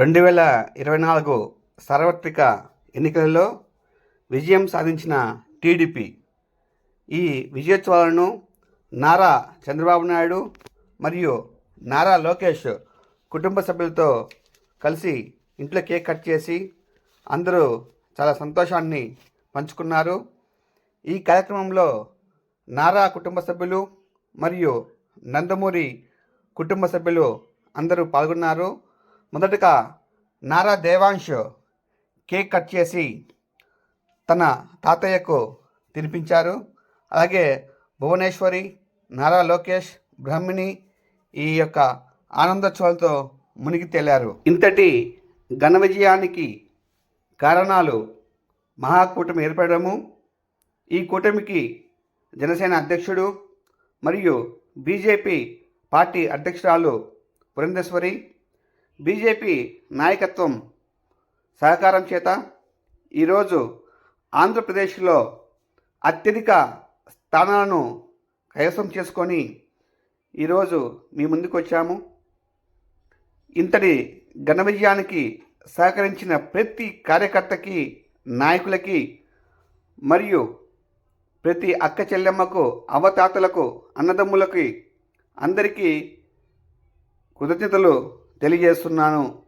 రెండు వేల ఇరవై నాలుగు సార్వత్రిక ఎన్నికలలో విజయం సాధించిన టీడీపీ. ఈ విజయోత్సవాలను నారా చంద్రబాబు నాయుడు మరియు నారా లోకేష్ కుటుంబ సభ్యులతో కలిసి ఇంట్లో కేక్ కట్ చేసి అందరూ చాలా సంతోషాన్ని పంచుకున్నారు. ఈ కార్యక్రమంలో నారా కుటుంబ సభ్యులు మరియు నందమూరి కుటుంబ సభ్యులు అందరూ పాల్గొన్నారు. మొదటగా నారా దేవాంశ్ కేక్ కట్ చేసి తన తాతయ్యకు తినిపించారు. అలాగే భువనేశ్వరి నారా లోకేష్ బ్రహ్మిణి ఈ యొక్క ఆనందోత్సవాలతో మునిగి తేలారు. ఇంతటి ఘన విజయానికి కారణాలు మహాకూటమి ఏర్పడము. ఈ కూటమికి జనసేన అధ్యక్షుడు మరియు బీజేపీ పార్టీ అధ్యక్షురాలు పురంధేశ్వరి బీజేపీ నాయకత్వం సహకారం చేత ఈరోజు ఆంధ్రప్రదేశ్లో అత్యధిక స్థానాలను కైవసం చేసుకొని ఈరోజు మీ ముందుకు వచ్చాము. ఇంతటి ఘన విజయానికి సహకరించిన ప్రతి కార్యకర్తకి నాయకులకి మరియు ప్రతి అక్క చెల్లెమ్మకు అవతాతలకు అన్నదమ్ములకి అందరికీ కృతజ్ఞతలు తెలియజేస్తున్నాను.